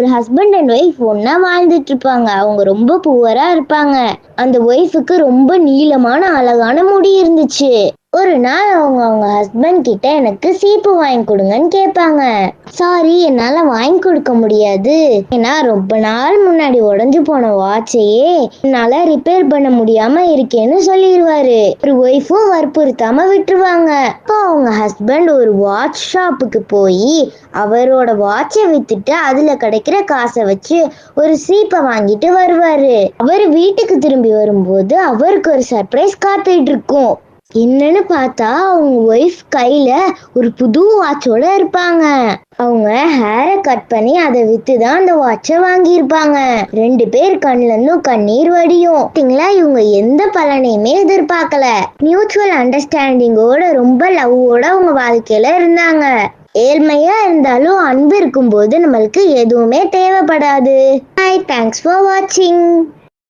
ஒரு husband and wife ஒன்னா வாழ்ந்துட்டு இருப்பாங்க அவங்க ரொம்ப புவரா இருப்பாங்க. அந்த ஒய்ஃபுக்கு ரொம்ப நீளமான அழகான முடி இருந்துச்சு. ஒரு நாள் அவங்க அவங்க ஹஸ்பண்ட் கிட்ட எனக்கு சீப்பு வாங்கி கொடுங்கன்னு கேட்பாங்க. சாரி என்னால வாங்கி கொடுக்க முடியாது. ஏன்னா ரொம்ப நாள் முன்னாடி உடஞ்சு போன வாட்சையே என்னால ரிப்பேர் பண்ண முடியாம இருக்கேன்னு சொல்லிடுவாரு ஒரு ஒய்ஃபும் வற்புறுத்தாம விட்டுருவாங்க. அப்போ அவங்க ஹஸ்பண்ட் ஒரு வாட்ச் ஷாப்புக்கு போய் அவரோட வாட்சை வித்துட்டு அதுல கிடைக்கிற காசை வச்சு ஒரு சீப்பை வாங்கிட்டு வருவாரு. அவர் வீட்டுக்கு திரும்பி வரும்போது அவருக்கு ஒரு சர்ப்ரைஸ் காத்துட்டு இருக்கும். என்னன்னு பார்த்தா அவங்க ஒய்ஃப் கையில ஒரு புது வாட்சோட இருப்பாங்க. அவங்க ஹேரை கட் பண்ணி அதை வித்து தான் அந்த வாட்சை வாங்கியிருப்பாங்க. ரெண்டு பேர் கண்ணுல இருந்தும் கண்ணீர் வடியும். பாத்தீங்களா இவங்க எந்த பலனையுமே எதிர்பார்க்கல. மியூச்சுவல் அண்டர்ஸ்டாண்டிங்கோட ரொம்ப லவ்வோட அவங்க வாழ்க்கையில இருந்தாங்க. ஏழ்மையா இருந்தாலும் அன்பு இருக்கும்போது நம்மளுக்கு எதுவுமே தேவைப்படாது. ஹாய் தேங்க்ஸ் ஃபார் வாட்சிங்